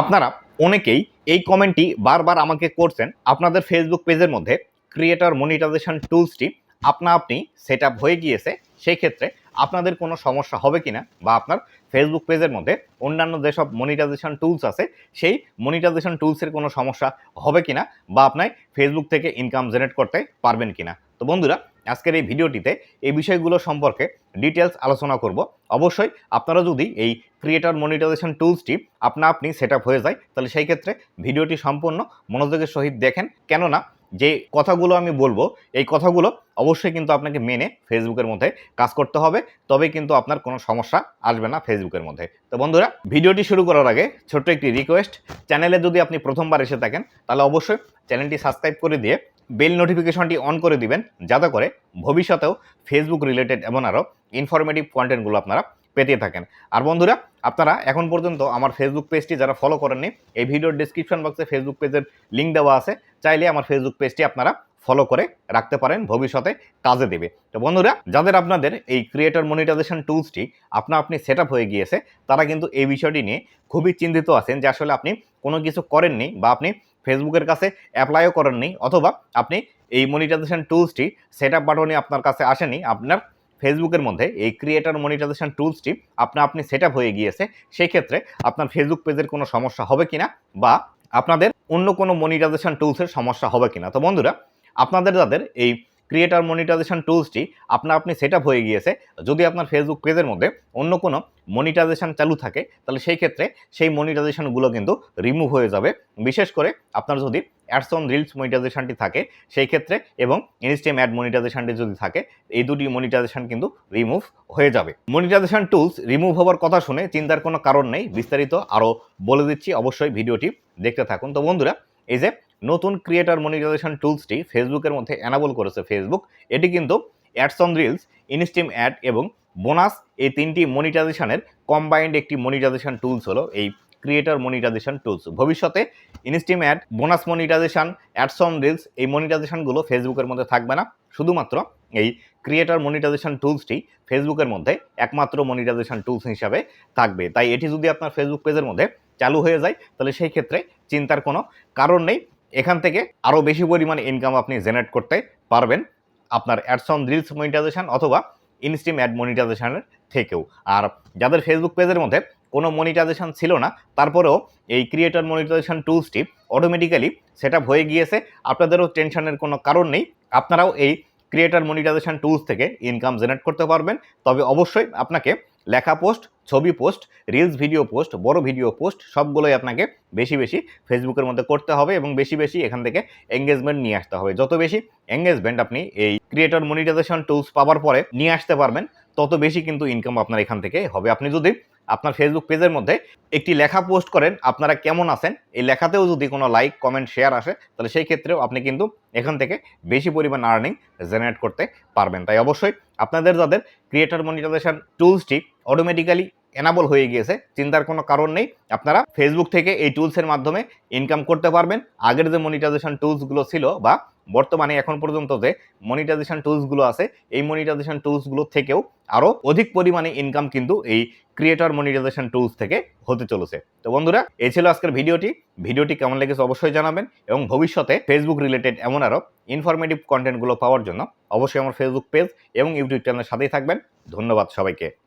আপনারা অনেকেই এই কমেন্টটি বারবার আমাকে করছেন আপনাদের ফেসবুক পেজের মধ্যে ক্রিয়েটর মনিটাইজেশন টুলসটি আপনা আপনি সেট হয়ে গিয়েছে, সেই ক্ষেত্রে আপনাদের কোনো সমস্যা হবে কিনা বা আপনার ফেসবুক পেজের মধ্যে অন্যান্য যেসব মনিটাইজেশন টুলস আছে, সেই মনিটাইজেশন টুলসের কোনো সমস্যা হবে কিনা বা আপনার ফেসবুক থেকে ইনকাম জেনারেট করতে পারবেন কিনা। তো বন্ধুরা আজকের এই ভিডিওটিতে এই বিষয়গুলো সম্পর্কে ডিটেলস আলোচনা করব। অবশ্যই আপনারা যদি এই ক্রিয়েটর মনিটাইজেশন টুলসটি আপনা আপনি সেট হয়ে যায়, তাহলে সেই ক্ষেত্রে ভিডিওটি সম্পূর্ণ মনোযোগের সহিত দেখেন। কেননা যে কথাগুলো আমি বলব, এই কথাগুলো অবশ্যই কিন্তু আপনাকে মেনে ফেসবুকের মধ্যে কাজ করতে হবে। তবে কিন্তু আপনার কোনো সমস্যা আসবে না ফেসবুকের মধ্যে। তো বন্ধুরা, ভিডিওটি শুরু করার আগে ছোট্ট একটি রিকোয়েস্ট চ্যানেলে যদি আপনি প্রথমবার এসে থাকেন, তাহলে অবশ্যই চ্যানেলটি সাবস্ক্রাইব করে দিয়ে বেল নোটিফিকেশনটি অন করে দিবেন, যাতে করে ভবিষ্যতেও ফেসবুক রিলেটেড এমন আরও ইনফরমেটিভ কন্টেন্টগুলো আপনারা পেতে থাকেন। আর বন্ধুরা, আপনারা এখন পর্যন্ত আমার ফেসবুক পেজটি যারা ফলো করেননি, এই ভিডিওর ডিসক্রিপশন বক্সে ফেসবুক পেজের লিঙ্ক দেওয়া আছে, চাইলে আমার ফেসবুক পেজটি আপনারা ফলো করে রাখতে পারেন, ভবিষ্যতে কাজে দেবে। তো বন্ধুরা, যাদের আপনাদের এই ক্রিয়েটর মনিটাইজেশন টুলসটি আপনা আপনি সেট হয়ে গিয়েছে, তারা কিন্তু এই বিষয়টি নিয়ে খুবই চিন্তিত আছেন যে আসলে আপনি কোনো কিছু করেননি বা আপনি ফেসবুকের কাছে অ্যাপ্লাইও করেননি অথবা আপনি এই মনিটাইজেশন টুলসটি সেট আপ বাটনে আপনার কাছে আসেনি, আপনার ফেসবুকের মধ্যে এই ক্রিয়েটার মনিটাইজেশন টুলসটি আপনার আপনি সেট হয়ে গিয়েছে সেই ক্ষেত্রে আপনার ফেসবুক পেজের কোনো সমস্যা হবে কিনা বা আপনাদের অন্য কোনো মনিটাইজেশন টুলসের সমস্যা হবে কিনা। তো বন্ধুরা, আপনাদের যাদের এই ক্রিয়েটার মনিটাইজেশন টুলসটি আপনা আপনি সেট হয়ে গিয়েছে। যদি আপনার ফেসবুক পেজের মধ্যে অন্য কোনো মনিটাইজেশন চালু থাকে, তাহলে সেই ক্ষেত্রে সেই মনিটাইজেশনগুলো কিন্তু রিমুভ হয়ে যাবে। বিশেষ করে আপনার যদি অ্যাডস অন রিলস মনিটাইজেশনটি থাকে, সেই ক্ষেত্রে এবং ইনস্টেম অ্যাড মনিটাইজেশনটি যদি থাকে, এই দুটি মনিটাইজেশন কিন্তু রিমুভ হয়ে যাবে। মনিটাইজেশন টুলস রিমুভ হওয়ার কথা শুনে চিন্তার কোনো কারণ নেই। বিস্তারিত আরও বলে দিচ্ছি। অবশ্যই ভিডিওটি দেখতে থাকুন। তো বন্ধুরা, এই যে নতুন ক্রিয়েটার মনিটাইজেশন টুলসটি ফেসবুকের মধ্যে অ্যানাবল করেছে ফেসবুক এটি কিন্তু ads on reels instream ad এবং বোনাস এই তিনটি মনিটাইজেশনের কম্বাইন্ড একটি মনিটাইজেশন টুলস হলো এই ক্রিয়েটার মনিটাইজেশন টুলস ভবিষ্যতে instream ad bonus monetization ads on reels এই মনিটাইজেশনগুলো ফেসবুকের মধ্যে থাকবে না। শুধুমাত্র এই ক্রিয়েটার মনিটাইজেশন টুলসটি ফেসবুকের মধ্যে একমাত্র মনিটাইজেশন টুলস হিসাবে থাকবে। তাই এটি যদি আপনার ফেসবুক পেজের মধ্যে চালু হয়ে যায়, তাহলে সেই ক্ষেত্রে চিন্তার কোনো কারণ নেই। এখান থেকে আরও বেশি পরিমাণে ইনকাম আপনি জেনারেট করতে পারবেন আপনার অ্যাডস অন রিলস মনিটাইজেশন অথবা ইনস্টিম অ্যাড মনিটাইজেশনের থেকেও। আর যাদের ফেসবুক পেজের মধ্যে কোনো মনিটাইজেশন ছিল না, তারপরেও এই ক্রিয়েটর মনিটাইজেশন টুলসটি অটোমেটিক্যালি সেট হয়ে গিয়েছে। আপনাদেরও টেনশনের কোনো কারণ নেই। আপনারাও এই ক্রিয়েটর মনিটাইজেশন টুলস থেকে ইনকাম জেনারেট করতে পারবেন। তবে অবশ্যই আপনাকে লেখা পোস্ট ছবি পোস্ট রিলস ভিডিও পোস্ট বড় ভিডিও পোস্ট সবগুলোই আপনাকে বেশি বেশি ফেসবুকের মধ্যে করতে হবে এবং বেশি বেশি এখান থেকে এঙ্গেজমেন্ট নিয়ে আসতে হবে। যত বেশি এঙ্গেজমেন্ট আপনি এই ক্রিয়েটর মনিটাইজেশন টুলস পাওয়ার পরে নিয়ে আসতে পারবেন, তত বেশি কিন্তু ইনকাম আপনার এখান থেকে হবে। আপনি যদি আপনার ফেসবুক পেজের মধ্যে একটি লেখা পোস্ট করেন, আপনারা কেমন আছেন? এই লেখাতেও যদি কোনো লাইক কমেন্ট শেয়ার আসে, তাহলে সেই ক্ষেত্রেও আপনি কিন্তু এখান থেকে বেশি পরিমাণ আর্নিং জেনারেট করতে পারবেন। তাই অবশ্যই আপনাদের যাদের ক্রিয়েটার মনিটাইজেশন টুলসটি অটোমেটিক্যালি এনাবল হয়ে গিয়েছে, চিন্তার কোনো কারণ নেই, আপনারা ফেসবুক থেকে এই টুলসের মাধ্যমে ইনকাম করতে পারবেন। আগের যে মনিটাইজেশন টুলসগুলো ছিল বা বর্তমানে এখন পর্যন্ত যে মনিটাইজেশন টুলসগুলো আছে, এই মনিটাইজেশন টুলসগুলো থেকেও আরও অধিক পরিমাণে ইনকাম কিন্তু এই ক্রিয়েটর মনিটাইজেশন টুলস থেকে হতে চলেছে। তো বন্ধুরা, এই ছিল আজকের ভিডিওটি। ভিডিওটি কেমন লেগেছে অবশ্যই জানাবেন এবং ভবিষ্যতে ফেসবুক রিলেটেড এমন আরও ইনফরমেটিভ কন্টেন্টগুলো পাওয়ার জন্য অবশ্যই আমার ফেসবুক পেজ এবং ইউটিউব চ্যানেলের সাথেই থাকবেন। ধন্যবাদ সবাইকে।